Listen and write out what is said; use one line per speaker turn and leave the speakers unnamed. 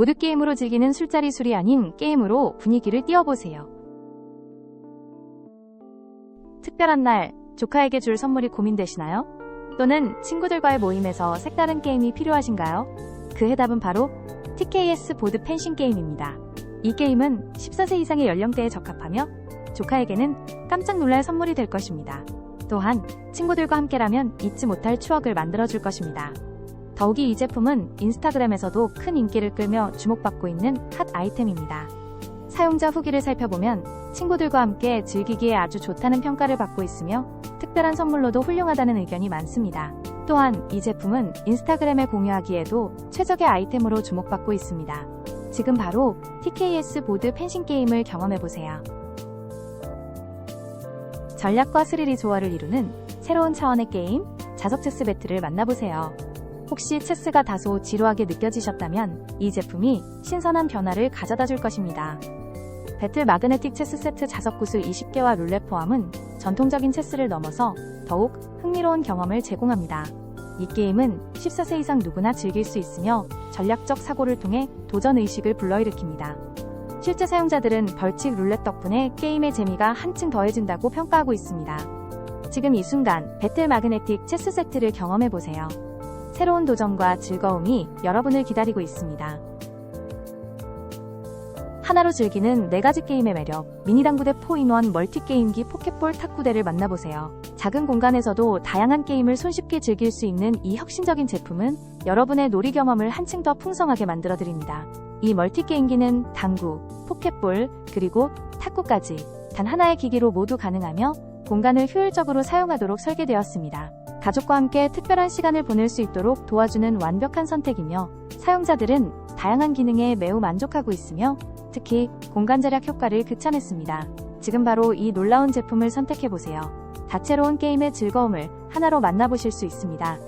보드게임으로 즐기는 술자리 술이 아닌 게임으로 분위기를 띄워보세요. 특별한 날, 조카에게 줄 선물이 고민되시나요? 또는 친구들과의 모임에서 색다른 게임이 필요하신가요? 그 해답은 바로 TKS 보드 펜싱 게임입니다. 이 게임은 14세 이상의 연령대에 적합하며 조카에게는 깜짝 놀랄 선물이 될 것입니다. 또한 친구들과 함께라면 잊지 못할 추억을 만들어줄 것입니다. 더욱이 이 제품은 인스타그램에서도 큰 인기를 끌며 주목받고 있는 핫 아이템입니다. 사용자 후기를 살펴보면 친구들과 함께 즐기기에 아주 좋다는 평가를 받고 있으며 특별한 선물로도 훌륭하다는 의견이 많습니다. 또한 이 제품은 인스타그램에 공유하기에도 최적의 아이템으로 주목받고 있습니다. 지금 바로 TKS 보드 펜싱 게임을 경험해보세요. 전략과 스릴이 조화를 이루는 새로운 차원의 게임, 자석 체스 배틀을 만나보세요. 혹시 체스가 다소 지루하게 느껴지셨다면 이 제품이 신선한 변화를 가져다 줄 것입니다. 배틀 마그네틱 체스 세트 자석 구슬 20개와 룰렛 포함은 전통적인 체스를 넘어서 더욱 흥미로운 경험을 제공합니다. 이 게임은 14세 이상 누구나 즐길 수 있으며 전략적 사고를 통해 도전 의식을 불러일으킵니다. 실제 사용자들은 벌칙 룰렛 덕분에 게임의 재미가 한층 더해진다고 평가하고 있습니다. 지금 이 순간 배틀 마그네틱 체스 세트를 경험해보세요. 새로운 도전과 즐거움이 여러분을 기다리고 있습니다. 하나로 즐기는 4가지 게임의 매력, 미니당구대 4인원 멀티게임기 포켓볼 탁구대를 만나보세요. 작은 공간에서도 다양한 게임을 손쉽게 즐길 수 있는 이 혁신적인 제품은 여러분의 놀이 경험을 한층 더 풍성하게 만들어드립니다. 이 멀티게임기는 당구, 포켓볼, 그리고 탁구까지 단 하나의 기기로 모두 가능하며 공간을 효율적으로 사용하도록 설계되었습니다. 가족과 함께 특별한 시간을 보낼 수 있도록 도와주는 완벽한 선택이며 사용자들은 다양한 기능에 매우 만족하고 있으며 특히 공간 절약 효과를 극찬했습니다. 지금 바로 이 놀라운 제품을 선택해보세요. 다채로운 게임의 즐거움을 하나로 만나보실 수 있습니다.